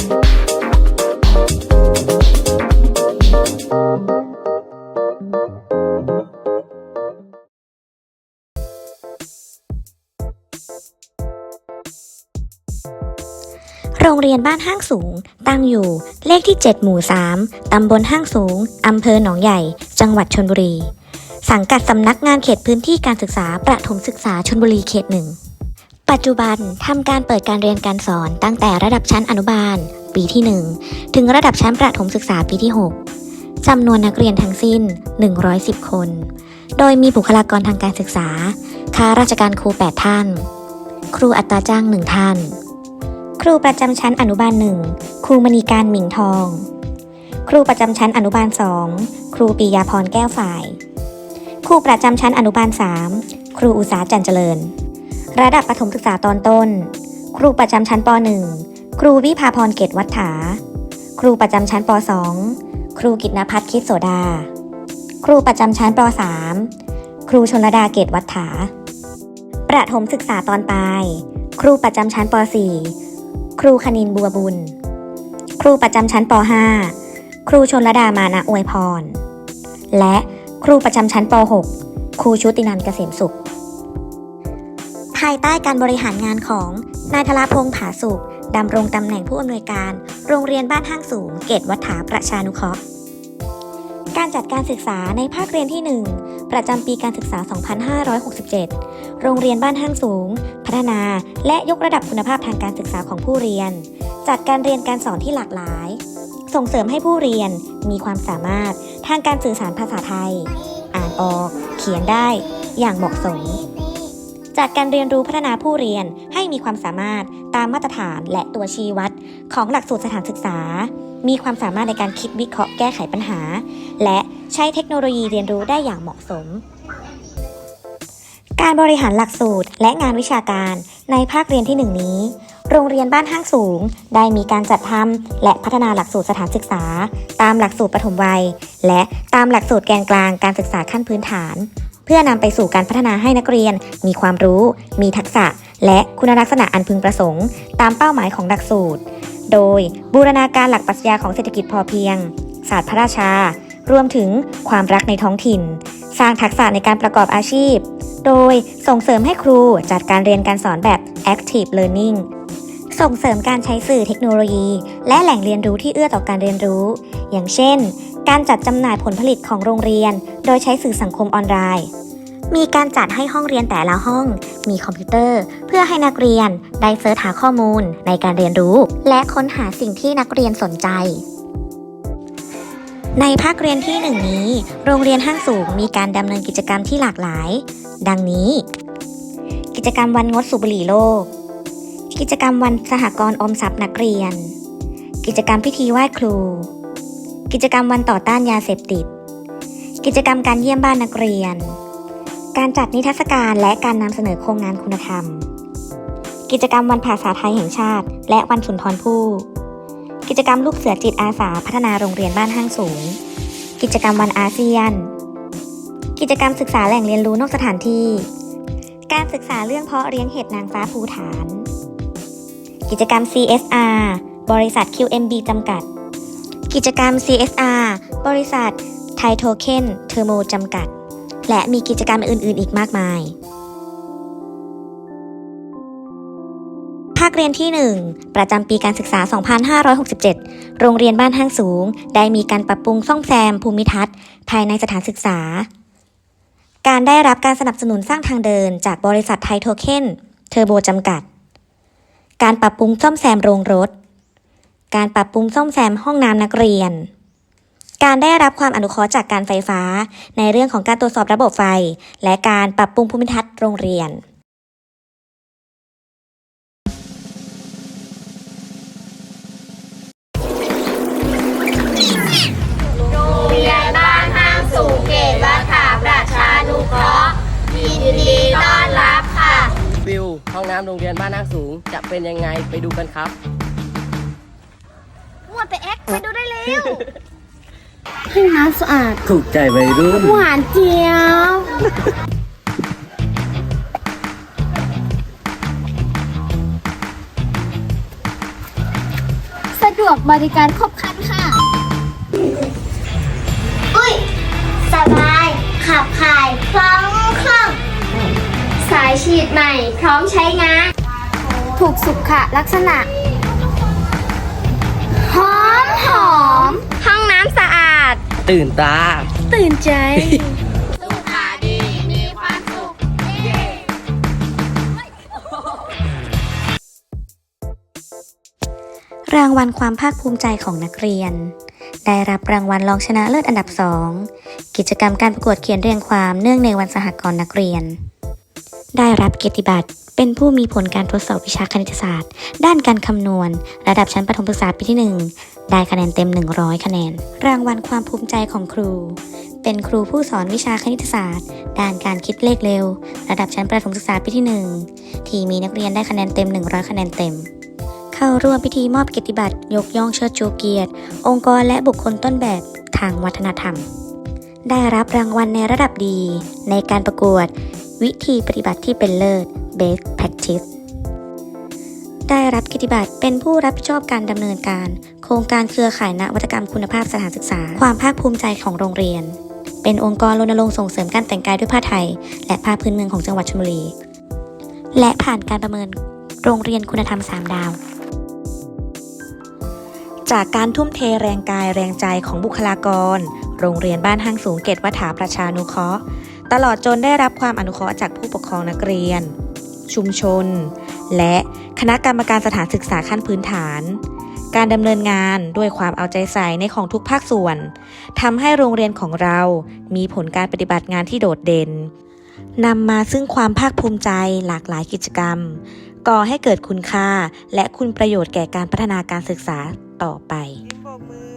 โรงเรียนบ้านห้างสูง ตั้งอยู่เลขที่ 7 หมู่ 3 ตำบลห้างสูง อำเภอหนองใหญ่ จังหวัดชนบุรี สังกัดสำนักงานเขตพื้นที่การศึกษาประถมศึกษาชนบุรีเขตหนึ่ง ปัจจุบันทำการเปิดการเรียนการสอนตั้งแต่ระดับชั้นอนุบาล ปีที่ 1 ถึงระดับชั้นประถมศึกษาปีที่ 6จำนวนนักเรียนทั้งสิ้น 110 คน โดยมีบุคลากรทางการศึกษาข้าราชการครู 8 ท่าน ครูอัตราจ้าง 1 ท่าน ครูประจำชั้นอนุบาลหนึ่งครูมณีการหมิงทอง ครูประจำชั้นอนุบาลสองครูปียาพรแก้วฝ่าย ครูประจำชั้นอนุบาลสามครูอุษาจันเจริญ ระดับประถมศึกษาตอนต้น ครูประจำชั้นปหนึ่งครูวิภาพรเกตวัฏฐาครูประจำชั้นปสองครูกิตนพัฒน์คิดโสดา ครูประจำชั้นปสามครูชนลดาเกตวัฏฐาประถมศึกษาตอนปลาย ครูประจำชั้นปสี่ครูคณินบัวบุญ ครูประจำชั้นป .5 ครูชนระดามานะอวยพร และครูประจำชั้นป .6 ครูชุตินันเกษมสุข ภายใต้การบริหารงานของนายธราพงษ์ผาสุขดำรงตำแหน่งผู้อำนวยการ โรงเรียนบ้านห้างสูง เกตวัฏฐาประชานุเคราะห์การจัดการศึกษาในภาคเรียนที่ 1 ประจำปีการศึกษา 2567 โรงเรียนบ้านห้างสูง พัฒนา และยกระดับคุณภาพทางการศึกษาของผู้เรียน จัดการเรียนการสอนที่หลากหลาย ส่งเสริมให้ผู้เรียนมีความสามารถทางการสื่อสารภาษาไทย อ่านออก เขียนได้ อย่างเหมาะสม จัดการเรียนรู้พัฒนาผู้เรียนให้มีความสามารถตามมาตรฐานและตัวชี้วัด ของหลักสูตรสถานศึกษา มีความสามารถในการคิดวิเคราะห์แก้ไขปัญหา และใช้เทคโนโลยีเรียนรู้ได้อย่างเหมาะสม การบริหารหลักสูตรและงานวิชาการในภาคเรียนที่หนึ่งนี้ โรงเรียนบ้านห้างสูง ได้มีการจัดทำและพัฒนาหลักสูตรสถานศึกษา ตามหลักสูตรปฐมวัย และตามหลักสูตรแกนกลางการศึกษาขั้นพื้นฐาน พื่อนำไปสู่การพัฒนาให้นักเรียน มีความรู้ มีทักษะ และคุณลักษณะอันพึงประสงค์ ตามเป้าหมายของหลักสูตร โดยบูรณาการหลักปรัชญาของเศรษฐกิจพอเพียง ศาสตร์พระราชา รวมถึงความรักในท้องถิ่น สร้างทักษะในการประกอบอาชีพ โดยส่งเสริมให้ครูจัดการเรียนการสอนแบบ active learning ส่งเสริมการใช้สื่อเทคโนโลยี และแหล่งเรียนรู้ที่เอื้อต่อการเรียนรู้ อย่างเช่น การจัดจำหน่ายผลผลิตของโรงเรียน โดยใช้สื่อสังคมออนไลน์ มีการจัดให้ห้องเรียนแต่ละห้อง มีคอมพิวเตอร์ เพื่อให้นักเรียนได้เสิร์ชหาข้อมูลในการเรียนรู้ และค้นหาสิ่งที่นักเรียนสนใจ ในภาคเรียนที่หนึ่งนี้ โรงเรียนห้างสูงมีการดำเนินกิจกรรมที่หลากหลาย ดังนี้ กิจกรรมวันงดสูบบุหรี่โลก กิจกรรมวันสหกรณ์ออมทรัพย์นักเรียน กิจกรรมพิธีไหว้ครู กิจกรรมวันต่อต้านยาเสพติด กิจกรรมการเยี่ยมบ้านนักเรียน การจัดนิทรรศการและการนำเสนอโครงงานคุณธรรม กิจกรรมวันภาษาไทยแห่งชาติ และวันสุนทรภู่ กิจกรรมลูกเสือจิตอาสาพัฒนาโรงเรียนบ้านห้างสูง กิจกรรมวันอาเซียน กิจกรรมศึกษาแหล่งเรียนรู้นอกสถานที่ การศึกษาเรื่องเพาะเลี้ยงเห็ดนางฟ้าภูฐาน กิจกรรม CSR บริษัท QMB จำกัด กิจกรรม CSR บริษัท ไทโทเคนเทอร์โมจำกัด และมีกิจกรรมอื่น ๆ อีกมากมาย ภาคเรียนที่ 1 ประจำปีการศึกษา 2567 โรงเรียนบ้านห้างสูง ได้มีการปรับปรุงซ่อมแซมภูมิทัศน์ ภายในสถานศึกษา การได้รับการสนับสนุนสร้างทางเดิน จากบริษัทไทโทเคนเทอร์โบจำกัด การปรับปรุงซ่อมแซมโรงรถ การปรับปรุงซ่อมแซมห้องน้ำนักเรียน การได้รับความอนุเคราะห์จากการไฟฟ้า ในเรื่องของการตรวจสอบระบบไฟ และการปรับปรุงภูมิทัศน์โรงเรียนโรงเรียนบ้านห้างสูงเกตวัฒาประชานุเคราะห์ยินดีต้อนรับค่ะวิวห้องน้ำโรงเรียนบ้านนาคสูง จะเป็นยังไงไปดูกันครับ ไปดูได้เร็วห้องน้ำสะอาดถูกใจวัยรุ่นหวานเจี๊ยบสะดวกบริการครบครันค่ะ อุ้ย สบาย ขับถ่ายคล่องคล่อง สายฉีดใหม่พร้อมใช้งาน ถูกสุขลักษณะ หอมหอม ห้องน้ำสะอาด ตื่นตา ตื่นใจ สุขาดีมีความสุขรางวัลความภาคภูมิใจของนักเรียน ได้รับรางวัลรองชนะเลิศอันดับ2กิจกรรมการประกวดเขียนเรียงความเนื่องในวันสหกรณ์นักเรียน ได้รับเกียรติบัตร เป็นผู้มีผลการทดสอบวิชาคณิตศาสตร์ ด้านการคำนวณ ระดับชั้นประถมศึกษาปีที่ 1 ได้คะแนนเต็ม 100 คะแนน รางวัลความภูมิใจของครู เป็นครูผู้สอนวิชาคณิตศาสตร์ ด้านการคิดเลขเร็ว ระดับชั้นประถมศึกษาปีที่ 1 ที่มีนักเรียนได้คะแนนเต็ม 100 คะแนนเต็มเข้าร่วมพิธีมอบเกียรติบัตรยกย่องเชิดชูเกียรติ องค์กรและบุคคลต้นแบบทางวัฒนธรรมได้รับรางวัลในระดับดี ในการประกวด วิธีปฏิบัติที่เป็นเลิศ Best Practice ได้รับกียรติบัตรเป็นผู้รับผิดชอบการดำเนินการ โครงการเครือข่ายนวัตกรรมคุณภาพสถานศึกษา ความภาคภูมิใจของโรงเรียน เป็นองค์กรรณรงค์ส่งเสริมการแต่งกายด้วยผ้าไทย และผ้าพื้นเมืองของจังหวัดชลบุรี และผ่านการประเมินโรงเรียนคุณธรรม 3 ดาว จากการทุ่มเทแรงกายแรงใจของบุคลากร โรงเรียนบ้านห้างสูงเกตวัฒาประชานุเคราะห์ ตลอดจนได้รับความอนุเคราะห์จากผู้ปกครองนักเรียน ชุมชน และคณะกรรมการสถานศึกษาขั้นพื้นฐาน การดำเนินงานด้วยความเอาใจใส่ในของทุกภาคส่วนทำให้โรงเรียนของเรามีผลการปฏิบัติงานที่โดดเด่นนำมาซึ่งความภาคภูมิใจหลากหลายกิจกรรม ก่อให้เกิดคุณค่าและคุณประโยชน์แก่การพัฒนาการศึกษาต่อไปมือ